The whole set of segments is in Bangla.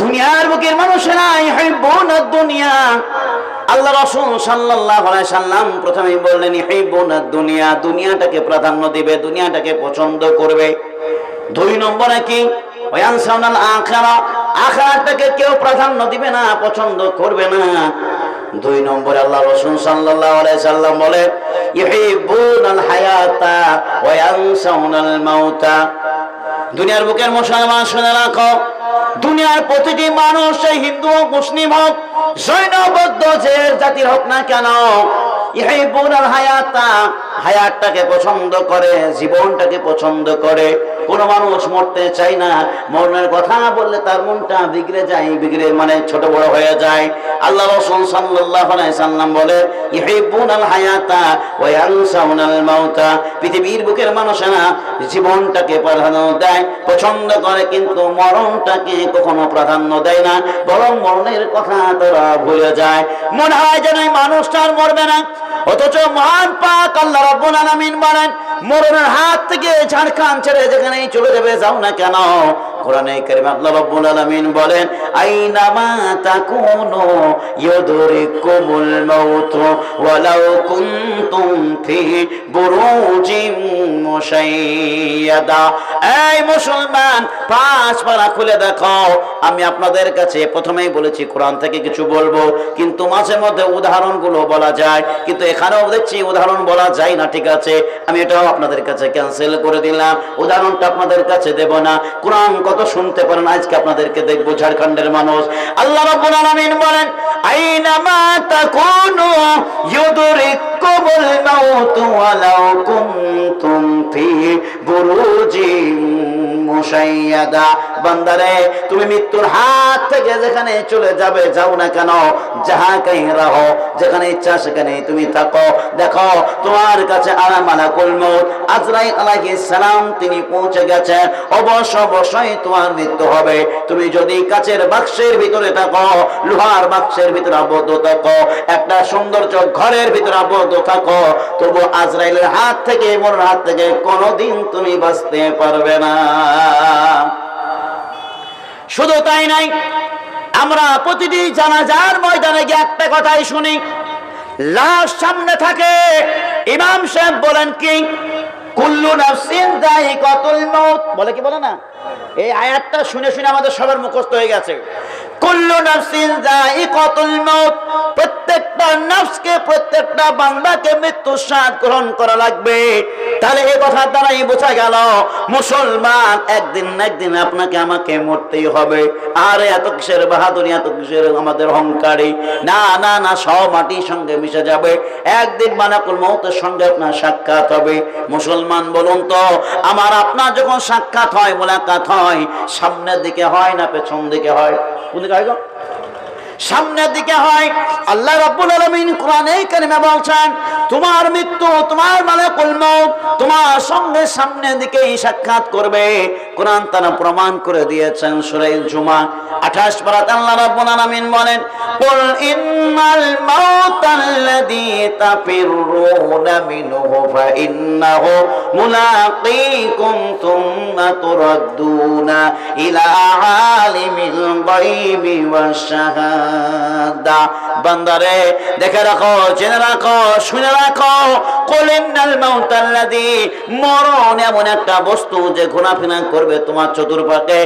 দুনিয়ার বুকের মানুষেরা ইহিব্বুনা দুনিয়া আল্লাহ রাসূল সাল্লাল্লাহু আলাইহি সাল্লাম প্রথমেই বললেন ইহিব্বুনা দুনিয়া দুনিয়াটাকে প্রাধান্য দিবে, দুনিয়াটাকে পছন্দ করবে। দুই নম্বরে কি? ওয়ানসাউনাল আখিরা আখিরাতটাকে কেউ প্রাধান্য দিবে না, পছন্দ করবে না। দুই নম্বরে আল্লাহ রসুল সাল্লাল্লাহু আলাইহি সাল্লাম বলে ইহিব্বুনাল হায়াতা ওয়া ইয়ানসাউনাল মাউতা। দুনিয়ার বুকের মুসলমান শুনে রাখো। দুনিয়ার প্রতিটি মানুষ সেই হিন্দু হোক মুসলিম হোক জৈন বৌদ্ধ যে জাতির হোক না কেন ইহিব্বুনাল হায়াতা। হায়াতটাকে পছন্দ করে, জীবনটাকে পছন্দ করে। কোন মানুষ মরতে চায় না। মরণের কথা বললে তার মনটা বিগড়ে যায়, বিগড়ে মানে ছোট বড় হয়ে যায়। আল্লাহ রাসূল সাল্লাল্লাহু আলাইহি সাল্লাম বলে হায়াতা ওয়া ইয়ানসাউনাল মাউতা। পৃথিবীর বুকের মানুষেরা জীবনটাকে প্রাধান্য দেয়, পছন্দ করে, কিন্তু মরণটাকে কখনো প্রাধান্য দেয় না। বরং মরণের কথা তারা ভুলে যায়। মনে হয় যেন মানুষটা আর মরবে না। অথচ মহান পাক আল্লাহ রাব্বুল আলামিন বলেন, মরণের হাত থেকে ঝাড়খান ছেড়ে যেখানেই চলে যাবে যাও না কেন? কোরআনে কারীম আল্লাহ রাব্বুল আলামিন বলেন আইনামা তাকুনু মাউত ওয়ালাউ কুনতুম ফি বুরুজিম মুশাইয়াদা। এই মুসলমান, পাঁচ পারা খুলে দেখো। আমি আপনাদের কাছে প্রথমেই বলেছি, কোরআন থেকে কিছু বলব, কিন্তু মাঝে মধ্যে উদাহরণগুলো বলা যায়, কিন্তু এখানেও দেখছি উদাহরণ বলা যায় না, ঠিক আছে? আমি এটাও আপনাদের কাছে ক্যান্সেল করে দিলাম। উদাহরণটা আপনাদের কাছে দেব না। কোরআন কত শুনতে পারেন, আজকে আপনাদেরকে দেখব ঝাড়খণ্ডের মানুষ। আল্লাহ বলেন তুমি যেখানে চলে যাবে, যাও না কেন? যাহা যেখানে ইচ্ছা তুমি থাকো। দেখো, তোমার কাছে আলা মালাকুল মউত। আজরাইল সালাম, তিনি পৌঁছে গেছেন অবশ্য অবশ্যই তোমার মৃত্যু হবে। তুমি যদি কাচের বাক্সের ভিতরে থাকো, লোহার বাক্সের ভিতরে আবদ্ধ থাকো, একটা সৌন্দর্য ঘরের ভিতরে আবদ্ধ থাকো, তবু আজরাইলের হাত থেকে, মনের হাত থেকে কোনোদিন তুমি বাঁচতে পারবে না। শুধু তাই নাই, আমরা প্রতিটি জানাজার ময়দানে গিয়ে একটা কথাই শুনি। লাশ সামনে থাকে, ইমাম সাহেব বলেন কি কুল্লু বলে কি বলে না? এই আয়াতটা শুনে শুনে আমাদের সবার মুখস্থ হয়ে গেছে। কুল্লু নাফসিন যায়িকাতুল মাউত। প্রত্যেকটা প্রত্যেকটা বান্দাকে মৃত্যু স্বাদ গ্রহণ করা লাগবে। তাহলে এই কথা দ্বারাই বোঝা গেল, মুসলমান একদিন না একদিন আপনাকে আমাকে মরতেই হবে। আর, এত কিসের বাহাদুরি, এত কিসের আমাদের অহংকারী? না না না, সব মাটির সঙ্গে মিশে যাবে। একদিন মানাকুল মৌতের সঙ্গে আপনার সাক্ষাৎ হবে। মুসলমান, বলুন তো, আমার আপনার যখন সাক্ষাৎ হয়, মোলাকাত হয়, সামনের দিকে হয় না পেছন দিকে হয়? দিকে হয় গো? সামনের দিকে হয়। আল্লাহ রাব্বুল আলামিন কোরআনে কারিমে বলছেন, তোমার মৃত্যু, তোমার মালাকুল মউত, তোমার সঙ্গে সামনের দিকে সাক্ষাৎ করবে। কোরআন তারা প্রমাণ করে দিয়েছেন সূরা জুমা। 28 পারাতে আল্লাহ রাব্বুল আলামিন বলেন, কুল ইন্নাল মাউতাল্লাযী তাফিরুনা মিনহু ফাইন্নাহু মুলাকীকুম তুম্মা তুরাদ্দুনা ইলা আলিমিল গায়বি ওয়াশ শাহাদা বান্দারে দেখে রাখো, জেনে রাখো, শুনে রাখো। কলিন্নাল মাউতাল্লাযী মরণ এমন একটা বস্তু যে ঘোরাফেরা করবে তোমার চতুর্পাকে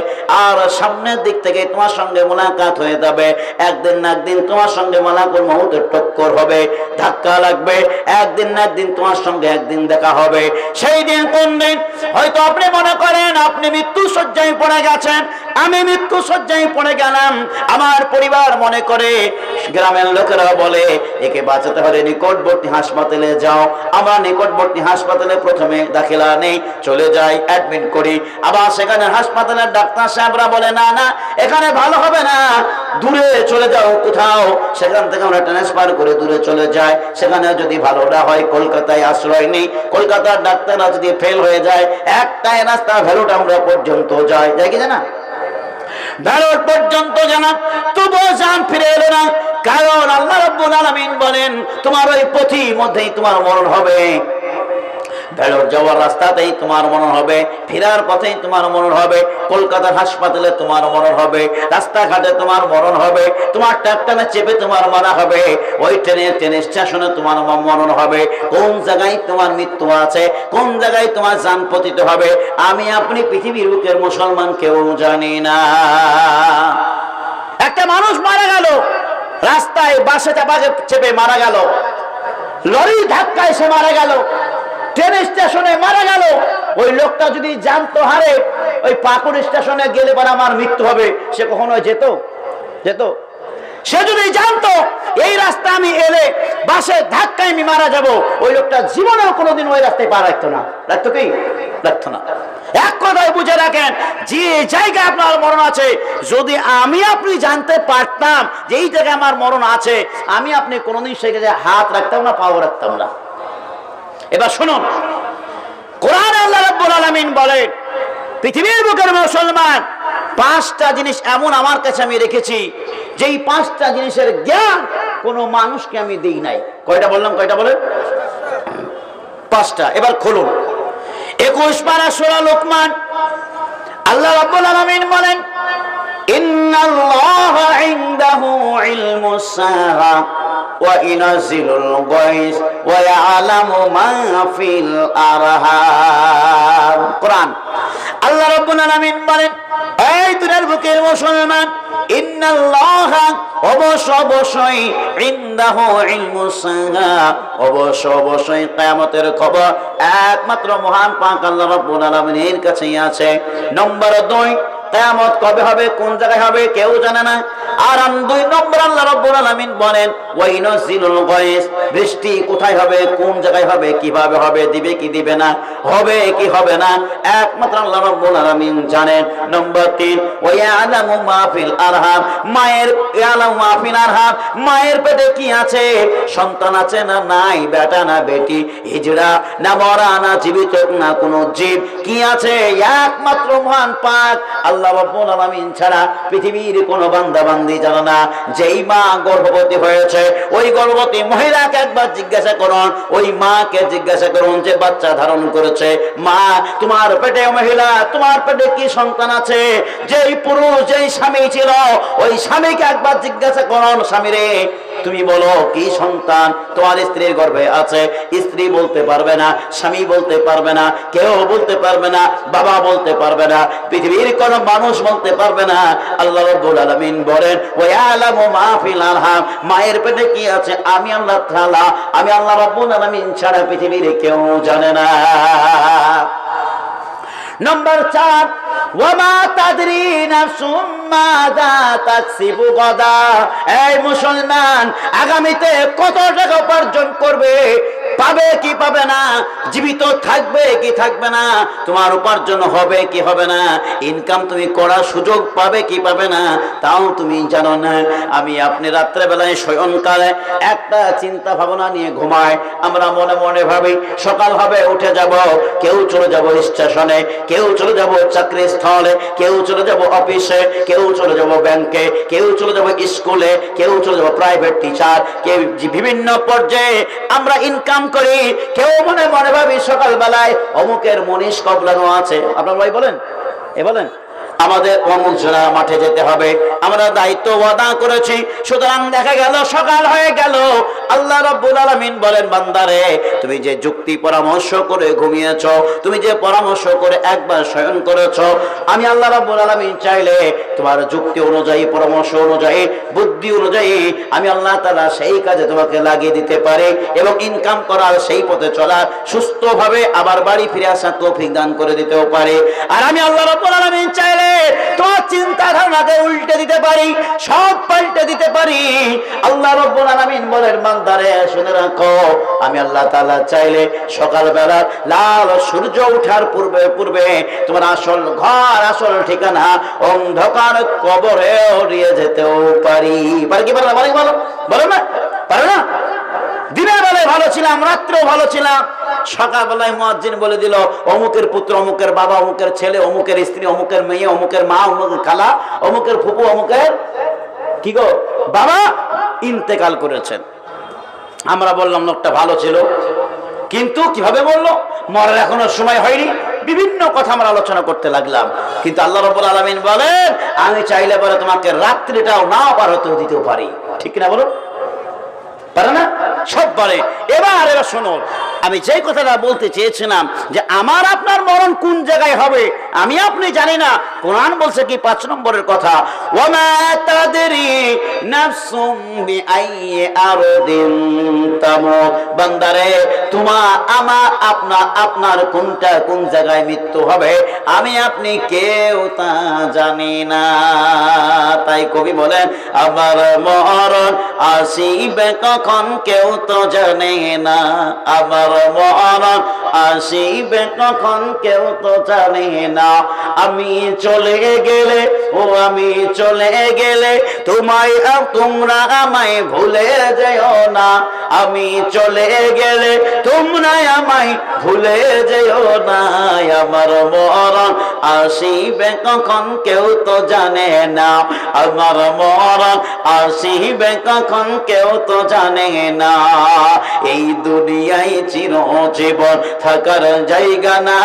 আর সামনের দিক থেকে তোমার সঙ্গে মোলাকাত হয়ে যাবে। একদিন না একদিন তোমার সঙ্গে মালাকুল মউতের টক্কর হবে, ধাক্কা লাগবে। একদিন না একদিন তোমার সঙ্গে একদিন দেখা হবে। সেই দিন, কোন দিন? হয়তো আপনি মনে করেন, আপনি মৃত্যু সজ্জায় পড়ে গেছেন, আমি মৃত্যু সজ্জায় পড়ে গেলাম, আমার পরিবার মনে করে, গ্রামের লোকেরা বলে, একে বাঁচাতে হলে নিকটবর্তী হাসপাতালে, যাও। আমরা নিকটবর্তী হাসপাতালে প্রথমে দাখিলা নেই, চলে যাই অ্যাডমিট করি। আবার সেখানে হাসপাতালের ডাক্তার সাহেবরা বলে, না না, এখানে ভালো হবে না, দূরে চলে যাও কোথাও। সেখান থেকে আমরা ট্রান্সফার করে দূরে চলে যাই। সেখানে যদি ভালো না হয়, কলকাতায় আশ্রয় নেই। কলকাতার ডাক্তাররা যদি ফেল হয়ে যায়, একটাই রাস্তা ভ্যালুট আমরা পর্যন্ত যাই। যাই কি জানা? ভেড়র পর্যন্ত জানা, তবুও জান ফিরে এলো না। কারণ আল্লাহ রব্বুল আলামিন বলেন, তোমার ওই পথি মধ্যেই তোমার মরণ হবে। ভেড়র যাওয়ার রাস্তাতেই তোমার মরণ হবে, ফেরার পথেই তোমার মরণ হবে, কলকাতার হাসপাতালে তোমার মরণ হবে, রাস্তাঘাটে তোমার মরণ হবে, তোমার ট্যাপটানে চেপে তোমার মারা হবে, ওই ট্রেনের ট্রেন স্টেশনে তোমার মরণ হবে, কোন জায়গায় তোমার মৃত্যু আছে, কোন জায়গায় তোমার যান পতিত হবে, আমি আপনি পৃথিবীর বুকের মুসলমান কেউ জানি না। একটা মানুষ মারা গেল, রাস্তায় বাসে চাপা চেপে মারা গেল লরি ধাক্কায় সে মারা গেল ট্রেন স্টেশনে মারা গেল। ওই লোকটা যদি জানতো, হারে, ওই পাকুড় স্টেশনে গেলে পরে আমার মৃত্যু হবে। সে কখনো যেত? যেত? সে যদি জানতো, এই রাস্তা আমি এলে বাসে ধাক্কায় আমি মারা যাব। ওই লোকটা জীবনেও কোনোদিন ওই রাস্তায় পা রাখতো না। রাখতো কি? রাখতো না। এক কথায় বুঝে রাখেন, যে জায়গায় আপনার মরণ আছে, যদি আমি আপনি জানতে পারতাম যে এই জায়গায় আমার মরণ আছে, আমি আপনি কোনোদিন জায়গায় হাত রাখতাম না, পাও রাখতাম না। এবার শুনুন। কোরআন আল্লাহ রাব্বুল আলামিন বলে, পৃথিবীর বুকের মুসলমান, পাঁচটা জিনিস এমন আমার কাছে আমি রেখেছি, যেই পাঁচটা জিনিসের জ্ঞান কোনো মানুষকে আমি দিই নাই। কয়টা বললাম, কয়টা বলেন? পাঁচটা। এবার খুলুন। একুশ পারা ষোলো লোকমান, আল্লাহ রাব্বুল আলামিন বলেন, ইন্নাল্লাহ ইনদাহু ইলমুস সাআ গায়স ওয়া ইয়ালামু মা ফিল আরহাম কোরআন আল্লাহ রাব্বুল আলামিন বলেন, এই দুনিয়ার বুকের মুসলমান, ইন্নাল্লাহ অবশ্য অবশ্যই ইনদাহু ইলমুস অবশ্য অবশ্যই কিয়ামতের খবর একমাত্র মহান পাক আল্লাহ রাব্বুল আলামিনের কাছেই আছে। নম্বর দুই, কিয়ামত কবে হবে, কোন জায়গায় হবে, কেউ জানে না। আর দুই নম্বর আল্লাহ আলামিন বলেন গায়স বৃষ্টি কোথায় হবে, কোন জায়গায় হবে, কীভাবে হবে, দিবে কি দিবে না, হবে কি হবে না, একমাত্র আল্লাহ আলামিন জানেন। নম্বর 3 ওয়ায়ালামু মা ফিল আরহাম মায়ের, ইয়ালামু মা ফিল আরহাম মায়ের পেটে কি আছে, সন্তান আছে না নাই, বেটা না বেটি, হিজড়া না মরা, না জীবিত, না কোনো জীব, কি আছে, একমাত্র মহান পাক আল্লাহ রাব্বুল আলামিন ছাড়া পৃথিবীর কোনো বান্দা বান্দি জানে না যেই মা গর্ভবতী হয়েছে, ওই গর্ভবতী মহিলাকে একবার জিজ্ঞাসা করুন, ওই মাকে জিজ্ঞাসা করুন যে বাচ্চা ধারণ করেছে। মা, তোমার পেটে মহিলা, তোমার পেটে কি সন্তান আছে? যেই পুরুষ, যেই স্বামী ছিল, ওই স্বামীকে একবার জিজ্ঞাসা করুন স্বামীরে তুমি বলো, কি সন্তান? তোমার স্ত্রীর গর্ভে আছে। স্ত্রী বলতে পারবে না, স্বামী বলতে পারবে না, কেউ বলতে পারবে না, বাবা বলতে পারবে না, পৃথিবীর কোন মানুষ বলতে পারবে না। আল্লাহ রাব্বুল আলামিন বলেন মায়ের পেটে কি আছে? আমি আল্লাহ তাআলা, আমি আল্লাহ রাব্বুল আলামিন ছাড়া পৃথিবীর কেউ জানে না। নম্বর চার, ওয়ামা তাদরি নাফসুম মাযা তাকসিবু গদা। এই মুসলমান আগামীতে কত টাকা উপার্জন করবে? পাবে কি পাবে না? জীবিত থাকবে কি থাকবে না? তোমার উপার্জন হবে কি হবে না? ইনকাম তুমি করার সুযোগ পাবে কি পাবে না? তাও তুমি জানো না। আমি আপনি রাত্রেবেলায় শয়নকালে একটা চিন্তা ভাবনা নিয়ে ঘুমায় আমরা মনে মনে ভাবি, সকাল হবে, উঠে যাব। কেউ চলে যাব স্টেশনে, কেউ চলে যাব চাকরি স্থলে কেউ চলে যাব অফিসে, কেউ চলে যাব ব্যাংকে, কেউ চলে যাব স্কুলে, কেউ চলে যাব প্রাইভেট টিচার কেউ বিভিন্ন পর্যায়ে। আমরা ইনকাম করি। কেউ মনে মনে ভাবি সকালবেলায় অমুকের মনীষ কবলানো আছে। আপনার ভাই বলেন? এ বলেন? আমাদের জোড়া মাঠে যেতে হবে। আমরা দায়িত্ব ওয়াদা করেছি। সুতরাং দেখা গেল, সকাল হয়ে গেল। আল্লাহ রাব্বুল আলামিন বলেন, বান্দারে, তুমি যে যুক্তি পরামর্শ করে ঘুমিয়েছ, তুমি যে পরামর্শ করে একবার শয়ন করেছ, আমি আল্লাহ রাব্বুল আলামিন চাইলে তোমার যুক্তি অনুযায়ী, পরামর্শ অনুযায়ী, বুদ্ধি অনুযায়ী, আমি আল্লাহ তাআলা সেই কাজে তোমাকে লাগিয়ে দিতে পারি এবং ইনকাম করার সেই পথে চলার সুস্থভাবে আবার বাড়ি ফিরে আসার তৌফিক দান করে দিতেও পারে। আর আমি আল্লাহ রাব্বুল আলামিন চাইলে তোমার চিন্তা ধারণাকে উল্টে দিতে পারি, সব পাল্টে দিতে পারি। আল্লাহ রাব্বুল আলামিন বলেন, বান্দারে, শুনে রাখো, আমি আল্লাহ তাআলা চাইলে সকালবেলা লাল সূর্য ওঠার পূর্বে পূর্বে তোমার আসল ঘর, আসল ঠিকানা অন্ধকার কবরে উড়িয়ে যেতেও পারি। পারি কি পারে পারে বলো? বলো না? পারে না? দিনের বেলায় ভালো ছিলাম, রাত্রেও ভালো ছিলাম। সকালবেলায় মুয়াজ্জিন বলে দিল, অমুকের পুত্র, অমুকের বাবা, অমুকের ছেলে, অমুকের স্ত্রী, অমুকের মেয়ে, অমুকের মা, অমুকের খালা, অমুকের ফুপু, অমুকের কি গো? বাবা ইন্তেকাল করেছেন। আমরা বললাম, লোকটা ভালো ছিল। কিন্তু কীভাবে বলল? মরার এখনও সময় হয়নি। বিভিন্ন কথা আমরা আলোচনা করতে লাগলাম। কিন্তু আল্লাহ রব্বুল আলমিন বলেন, আমি চাইলে পরে তোমাকে রাত্রিটাও না পার হতে দিতেও পারি। ঠিক না বলো পারে না? সব পারে। এবার এবার শোনো আমি যে কথাটা বলতে চেয়েছিলাম যে আমার আপনার মরণ কোন জায়গায় হবে, আমি আপনি জানি না। কোরআন বলছে কি পাঁচ নম্বরের কথা আমার আপনা, আপনার কোনটা কোন জায়গায় মৃত্যু হবে, আমি আপনি কেউ তা জানি না। তাই কবি বলেন, আমার মরণ আসিবে কখন কেউ তো জানে না। আমার মরণ আসিবে কখন কেউ তো জানে না। আমি চলে গেলে, ও আমি চলে গেলে, তোমায় তোমরা আমায় ভুলে যেও না। আমি চলে গেলে, তোমরা আমায় ভুলে যেও না। আমার মরণ আসিবে কখন কেউ তো জানে না। আমার মরণ আসিবে কখন কেউ তো জানে না। এই দুনিয়ায় চির থাকার জায়গা না।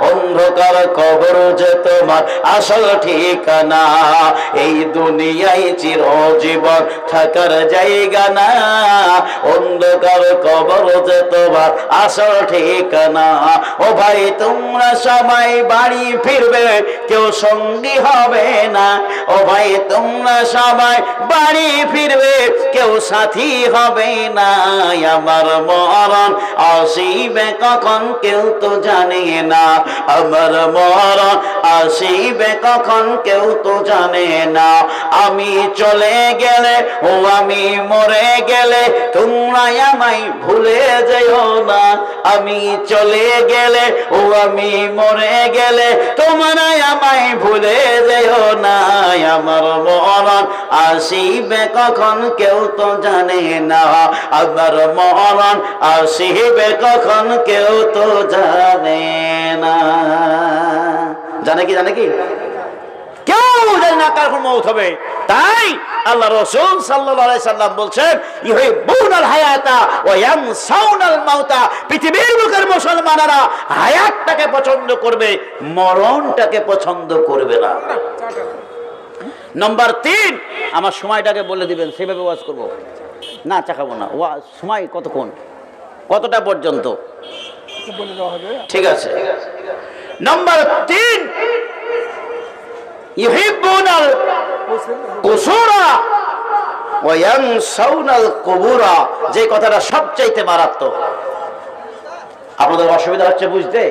অন্ধকার কবর যে তোমার আসল ঠিকানা। এই দুনিয়ায় থাকার জায়গা না। অন্ধকার কবর যে তোমার আসল ঠিকানা। ও ভাই, তোমরা সবাই বাড়ি ফিরবে, কেউ সঙ্গী হবে না। ও ভাই, তোমরা সবাই বাড়ি ফিরবে, কেউ সাথী হবে না। আমার মরণ আসিবে কখন কেউ তো জানে না। আমার মরণ আসিবে কখন কেউ তো জানে না। আমি চলে গেলে ও আমি মরে গেলে তোমরা আমায় ভুলে যেও না। আমি চলে গেলে ও আমি মরে গেলে তোমরা আমায় ভুলে যেও না। আমার মরণ, আসিবে কখন কেউ তো জানে না। আমার মরণ, আসিবে কখন কেউ তো জানে না। জানে কি জানে কি? কেউ জানে না কার মৌত হবে। তাই আল্লাহ রসুল সাল্লাল্লাহু সাল্লাম বলছেন ইউহিব্বুনাল হায়াতা ওয়া ইয়ানসাউনাল মাউতা, পৃথিবীর বুকের মুসলমানেরা হায়াতটাকে পছন্দ করবে, মরণটাকে পছন্দ করবে না। নম্বর তিন, আমার সময়টাকে বলে দিবেন, সেভাবে ওয়াজ করব। না, চাকাবো না। ওয়া, সময় কতক্ষণ? কতটা পর্যন্ত? ঠিক আছে। নম্বর তিন যে কথাটা সবচাইতে মারাত্মক। আপনাদের অসুবিধা হচ্ছে বুঝতে?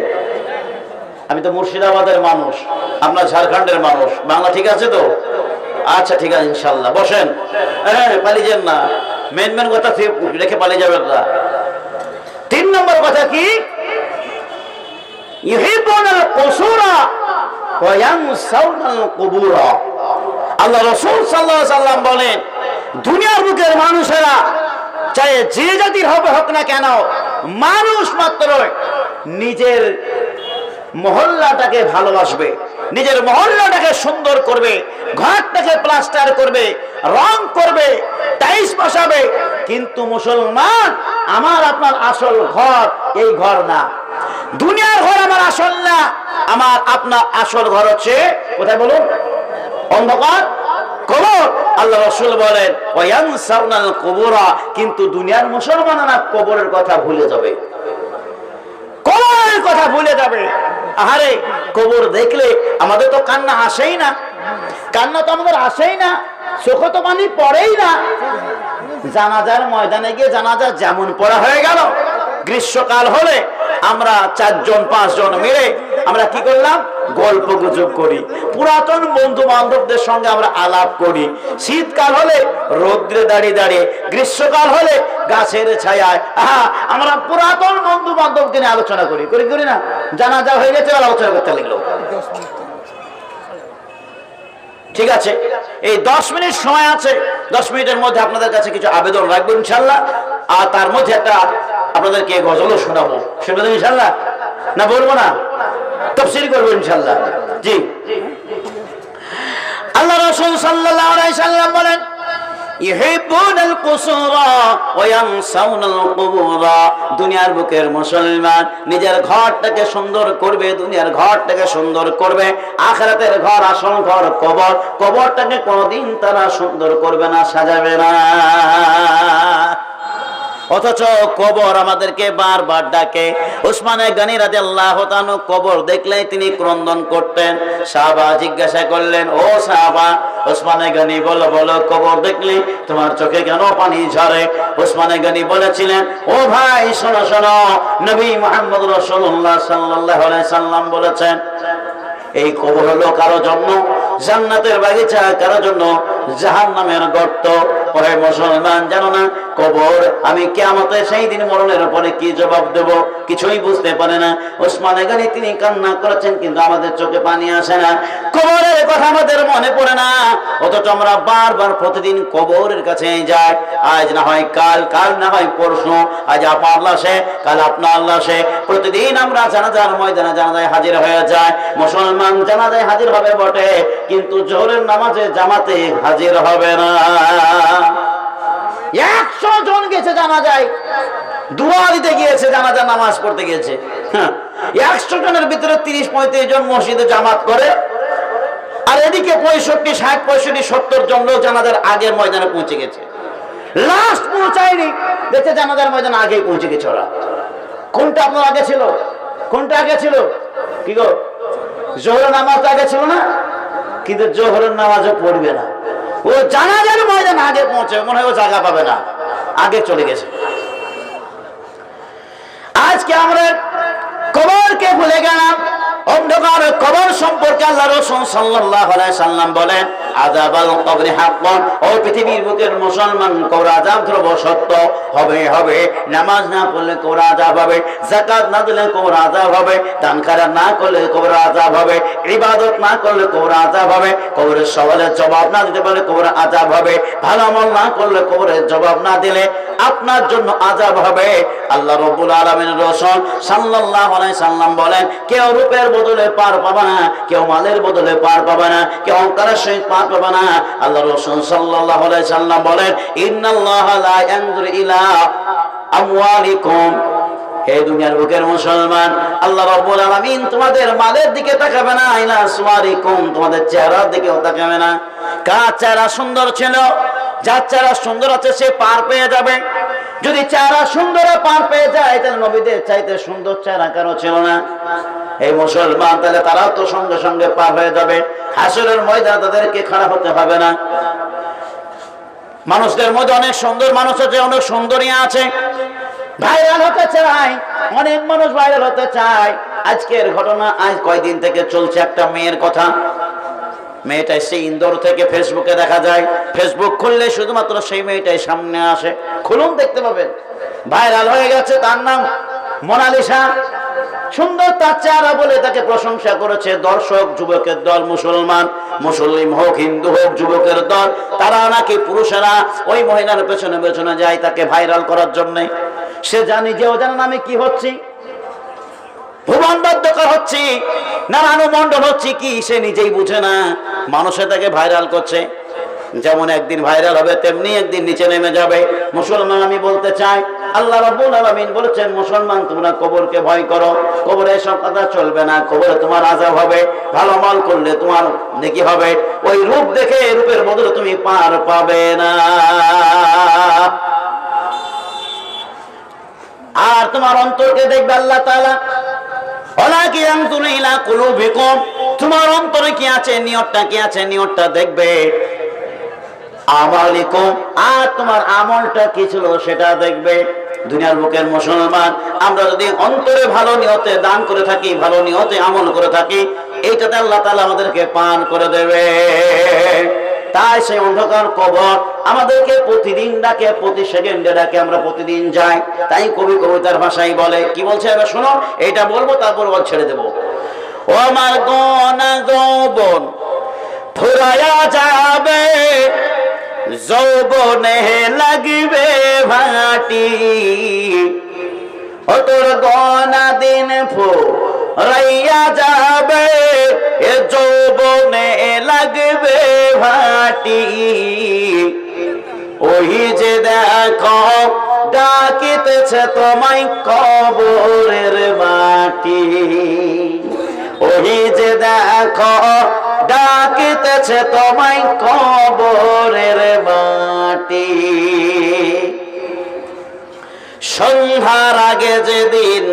আমি তো মুর্শিদাবাদের মানুষ, আমরা ঝাড়খণ্ডের মানুষ। বাংলা ঠিক আছে তো? আচ্ছা ঠিক আছে, ইনশাল্লাহ। বসেন। হ্যাঁ পালিয়ে যান না। মেন মেন কথা রেখে পালিয়ে যাবেন না। তিন নম্বর কথা কি? আল্লাহ সাল্লাম বলেন, দুনিয়ার মানুষেরা চাই যে জাতির হবে হোক না কেন, মানুষ মাত্র নিজের মহল্লাটাকে ভালোবাসবে। নিজের মহল্লাটাকে সুন্দর করবে ঘরটাকে প্লাস্টার করবে, রং করবে টাইস বসাবে। কিন্তু মুসলমান, আমার আপনার আসল ঘর এই ঘর না। দুনিয়ার ঘর আমার আসল না। আমার আপনার আসল ঘর হচ্ছে, কোথায় বলুন? অন্ধকার, কবর। আল্লাহ রসুল বলেন ওয়ানসাউনাল কবরা কিন্তু দুনিয়ার মুসলমানেরা কবরের কথা ভুলে যাবে। কবরের কথা ভুলে যাবে। আহারে, কবর দেখলে আমাদের তো কান্না আসেই না। কান্না তো আমাদের আসেই না চোখ তো পানি পড়েই না। জানাজার ময়দানে গিয়ে জানাজা যেমন পড়া হয়ে গেল, গ্রীষ্মকাল হলে আমরা চারজন, পাঁচজন মিলে আমরা কি করলাম? গল্প গুজব করি। পুরাতন বন্ধু বান্ধবদের সঙ্গে আমরা আলাপ করি। শীতকাল হলে রৌদ্রে দাঁড়িয়ে দাঁড়িয়ে, গ্রীষ্মকাল হলে গাছের আহা, আমরা পুরাতন বন্ধু বান্ধবকে নিয়ে আলোচনা করি। করি করি না? জানা যা হয়ে গেছে আলোচনা করতে লাগল। ঠিক আছে? এই দশ মিনিট সময় আছে। দশ মিনিটের মধ্যে আপনাদের কাছে কিছু আবেদন রাখব ইনশাল্লাহ আর তার মধ্যে একটা আপনাদেরকে গজলও শোনাবো। শুনবেন ইনশাল্লাহ না, বলব না? তফসিল করব ইনশাল্লাহ জি। আল্লাহ রসুল আলাইহি সাল্লাম বলেন দুনিয়ার বুকের মুসলমান নিজের ঘরটাকে সুন্দর করবে, দুনিয়ার ঘরটাকে সুন্দর করবে। আখিরাতের ঘর, আসল ঘর, কবর। কবরটাকে কোনোদিন তারা সুন্দর করবে না, সাজাবে না। অথচ কবর আমাদেরকে বারবার ডাকে। উসমানে গানি রাজে আল্লাহ কবর দেখলে তিনি ক্রন্দন করতেন। সাহাবা জিজ্ঞাসা করলেন, ও সাহাবা, উসমানে গানি, বলো বলো, কবর দেখলে? তোমার চোখে কেন পানি ঝরে? উসমানে গানি বলেছিলেন, ও ভাই, শোনো শোনো, নবী মোহাম্মদ রসুল্লাহ সাল্লাহ সাল্লাম বলেছেন, এই কবর হলো কারও জন্য, জান্নাতের বাগিচা কারও জন্য জাহান নামের গর্ত। পরে মুসলমান জানো না, কবর। আমি কেমতে সেই দিন মরণের পরে কি জবাব দেব? কিছুই বুঝতে পারে না। ওসমান গানি তিনি কান্না করেছেন, কিন্তু আমাদের চোখে পানি আসে না। কবরের কথা আমাদের মনে পড়ে না। অথচ আমরা বারবার প্রতিদিন কবরের কাছে যাই। আজ না হয় কাল কাল না হয় পরশু। আজ আপনার লাশে কাল আপনার লাশে প্রতিদিন আমরা জানাজার ময়দানে জানাজায় হাজির হয়ে যায় মুসলমান জানাজায় হাজির হবে বটে, কিন্তু জোহরের নামাজে জামাতে হাজির হবে না। একশো জন গেছে জানা যায় দুয়া দিতে গিয়েছে জানাজা নামাজ পড়তে গিয়েছে। হ্যাঁ, একশো জনের ভিতরে তিরিশ পঁয়ত্রিশ জন মসজিদে জামাত করে। আর এদিকে পঁয়ষট্টি ষাট পঁয়ষট্টি সত্তর জন লোক জানাজার আগের ময়দানে পৌঁছে গেছে। লাস্ট পৌঁছায়নি। দেখতে জানাজার ময়দান আগেই পৌঁছে গেছে ওরা। কোনটা আপনার আগে ছিল? কোনটা আগে ছিল? কি গো? জোহরের নামাজ আগে ছিল না? কিন্তু জোহরের নামাজও পড়বে না। ও জানাজার ময়দান আগে পৌঁছে, মনে হয় ও জায়গা পাবে না। আগে চলে গেছে। আজকে আমরা কবরকে ভুলে গেলাম। অন্ধকার কবর সম্পর্কে আল্লাহ রসুন সাল্লাহ সাল্লাম বলেন আযাবাল কবরি হাক্কান। ও পৃথিবীর বুকের মুসলমান, কবর ধ্রুব সত্য হবে হবে। নামাজ না পড়লে কবর হবে না দিলে কবর হবে, দান না করলে কবর হবে, ইবাদত না করলে কবর হবে, কবরের জবাব না দিতে পারলে কবর হবে, ভালো আমল না করলে কবরের জবাব না দিলে আপনার জন্য আযাব হবে। আল্লাহ রাব্বুল আলামিনের রাসূল সাল্লাল্লাহু সাল্লাম বলেন, কেউ রূপের বদলে পার পাবে না, কেউ মালের বদলে পার পাবে না, কেউ অঙ্কারের সহিত পার পাবে না। আল্লাহ রাসূল আলাইহি সাল্লাম বলেন, ইন্নাল্লাহা হে দুনিয়ার বুকের মুসলমান, আল্লাহ রাব্বুল আলামিন তোমাদের মালের দিকে তাকাবে না, ইলা সুয়ারিকুম তোমাদের চেহারার দিকেও তাকাবে না। কার চেহারা সুন্দর ছিল? যার চেহারা সুন্দর আছে সে পার পেয়ে যাবে। যদি চেহারা সুন্দর পার পেয়ে যায়, তাহলে নবীদের চাইতে সুন্দর চেহারা কারও ছিল না। এই মুসলমান, তাহলে তারাও তো সঙ্গে সঙ্গে পার হয়ে যাবে। হাসরের ময়দান তাদেরকে খারাপ হতে হবে না। মানুষদের মধ্যে অনেক সুন্দর মানুষ আছে, অনেক সুন্দরী আছে। ভাইরাল হতে চায়, অনেক মানুষ ভাইরাল হতে চায়। আজকের ঘটনা আজ কয়দিন থেকে চলছে, একটা মেয়ের কথা। মেয়েটা সেই ইন্দোর থেকে ফেসবুকে দেখা যায়। ফেসবুক খুললে শুধুমাত্র সেই মেয়েটাই সামনে আসে। খুলুন, দেখতে পাবেন। ভাইরাল হয়ে গেছে তার নাম মোনালিসা। সুন্দর তার চেহারা বলে তাকে প্রশংসা করেছে দর্শক, যুবকের দল, মুসলমান। মুসলিম হোক, হিন্দু হোক, যুবকের দল, তারা নাকি পুরুষেরা ওই মহিলার পেছনে পেছনে যায় তাকে ভাইরাল করার জন্যে। সে জানি যে ও জানেন আমি কি হচ্ছি। ভুবন বাদ্যকর হচ্ছি, নানানু মন্ডল হচ্ছে, কি সে নিজেই বুঝে না। মানুষে তাকে ভাইরাল করছে। যেমন একদিন ভাইরাল হবে, তেমনি একদিন নিচে নেমে যাবে। মুসলমান, আমি বলতে চাই, আল্লাহ রাব্বুল আলামিন বলেছেন, মুসলমান, তোমরা কবরকে ভয় করো। কবরে এসব কথা চলবে না, কবরে তোমার আযাব হবে। ভালো মাল করলে তোমার নেকি হবে। ওই রূপ দেখে রূপের বদলে তুমি পার পাবে না। আর তোমার অন্তরকে দেখবে আল্লাহ তাআলা তোমার অন্তরে কি আছে? নিয়তটা কি আছে? নিয়তটা দেখবে। আমালিকুম। আর তোমার আমলটা কি ছিল সেটা দেখবে। দুনিয়ার বুকের মুসলমান, আমরা যদি অন্তরে ভালো নিয়তে দান করে থাকি, ভালো নিয়তে আমল করে থাকি, এইটাতে আল্লাহ তালা আমাদেরকে পান করে দেবে। তাই সেই অন্ধকার কবর আমাদেরকে প্রতিদিন ডাকে, প্রতি সেকেন্ডে ডাকে, আমরা প্রতিদিন যাই। তাই কবি কবিতার ভাষাই বলে, কি বলছে? এবার শোনো এটা বলব, তারপর বল ছেড়ে দেবো। ও আমার গনা যৌবন ফুরায়া যাবে, যৌবনে লাগবে ভাটি। ও তোর গনা দিন ফো রাইয়া যাবে, এ যৌবনে লাগবে ভাটি। ওই যে দেখো, ডাকিতেছে তোমায় কবরের মাটি। ওই যে দেখো, ডাকিতেছে তোমায় কবরের মাটি। সন্ধ্যার আগে যেদিন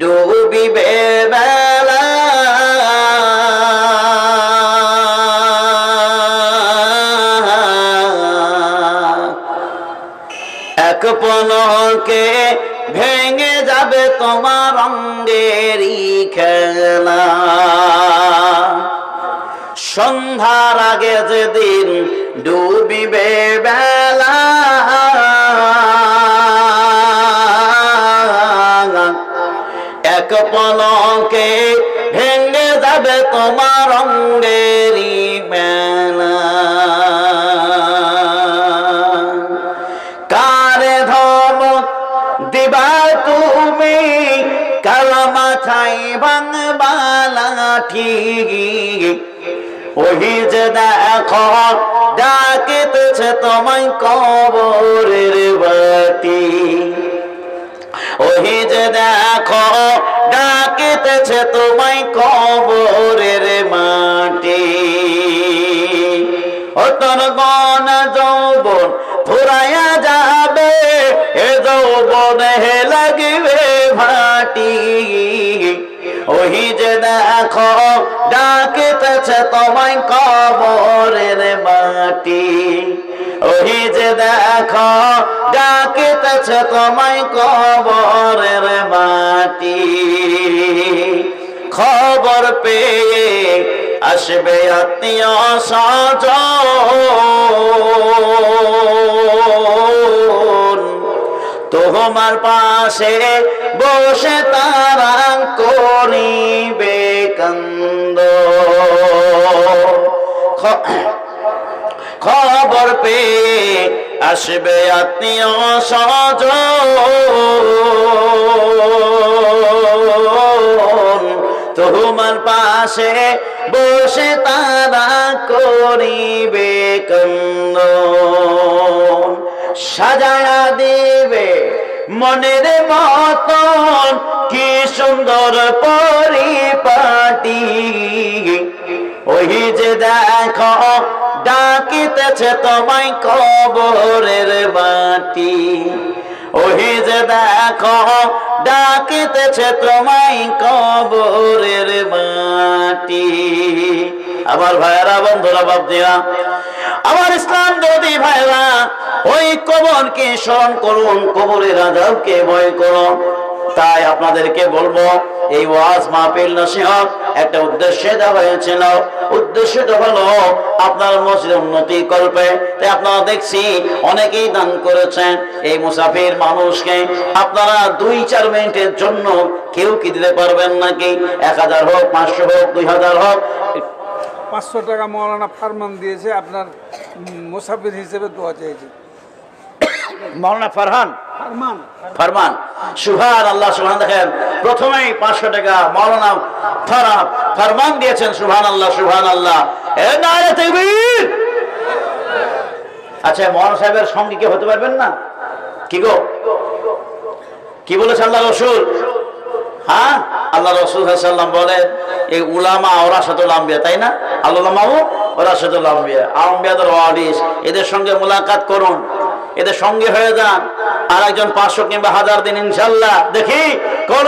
ডুবিবে বেলা ভেঙে যাবে তোমার অঙ্গেরই খেলা। সন্ধ্যার আগে যেদিন ডুবিবে বেলা পলকে ভেঙে যাবে তোমার অঙ্গেরই মেলা। কারে ধমক দিবা তুমি? কালা মাথায় বাংবালাঠি ওই যে দেখো, ডাকিতেছে তোমায় কবরের বাটি ওই যে দেখো, ডাকিতেছে তোমায় কবরের মাটি। ও তোর গণ যৌবন ফুরাইয়া যাবে, এ যৌবন হে লাগবে ভাটি। ওই যে দেখো, ডাকিতেছে তোমায় কবরের মাটি। ওই যে দেখো ডাকিতেছে তোমায় কবরের মাটি। খবর পেয়ে আসবে আত্মীয় সাজ তোমার পাশে বসে তারা করিবে কান্দ। খবর পেয়ে আসবে আত্মীয় স্বজন। তোমার পাশে বসে তারা করিবে কন্দ সাজায়া দেবে মনের মতন, কি সুন্দর পরিপাটি। ওই যে দেখো ডাকিতেছে তোমায় কবরের মাটি ওই যে দেখো, ডাকিতেছে তোমায় কবরের মাটি আমার ভাইয়েরা, বন্ধুরা বাবদিরা আমার ইসলাম যদি ভাইরা ওই কবরকে স্মরণ করুন, কবরের আজাবকে ভয় করুন। তাই আপনাদেরকে বলব, এই ওয়াজ মাহফিল নসিহত একটা উদ্দেশ্যে দেওয়া হয়েছিল। উদ্দেশ্যটা হলো আপনার মসজিদ উন্নতি করবে। তাই আপনারা দেখছি অনেকেই দান করেছেন। এই মুসাফির মানুষকে আপনারা দুই চার মিনিটের জন্য কেউ কি দিতে পারবেন নাকি? এক হাজার হোক, পাঁচশো হোক, দুই হাজার হোক। পাঁচশো টাকা মৌলানা ফারমান দিয়েছে, আপনার মুসাফির হিসেবে দোয়া চেয়েছে মৌলানা ফারহান। ফারমান। সুহান আল্লাহ সুহান দেখেন প্রথমেই পাঁচশো টাকা মৌলানা ফারা ফরমান দিয়েছেন সুহান আল্লাহ সুহান আল্লাহ আচ্ছা মৌলানা সাহেবের সঙ্গে কি হতে পারবেন না? কি গো? কি বলেছে আল্লাহ রসুল? হ্যাঁ? আল্লাহ রসুল সাল্লাম বলেন এই উলামা ওরা সাথুল আম্বিয়া তাই না? আল্লাহ ওরা সাথুল আম্বিয়া। আম্বিয়াদের ওয়ারিস এদের সঙ্গে মোলাকাত করুন। এদের সঙ্গে হয়ে যান। আর একজন পাঁচশো কিংবা হাজার দিন ইনশাল্লাহ। দেখি কর্ম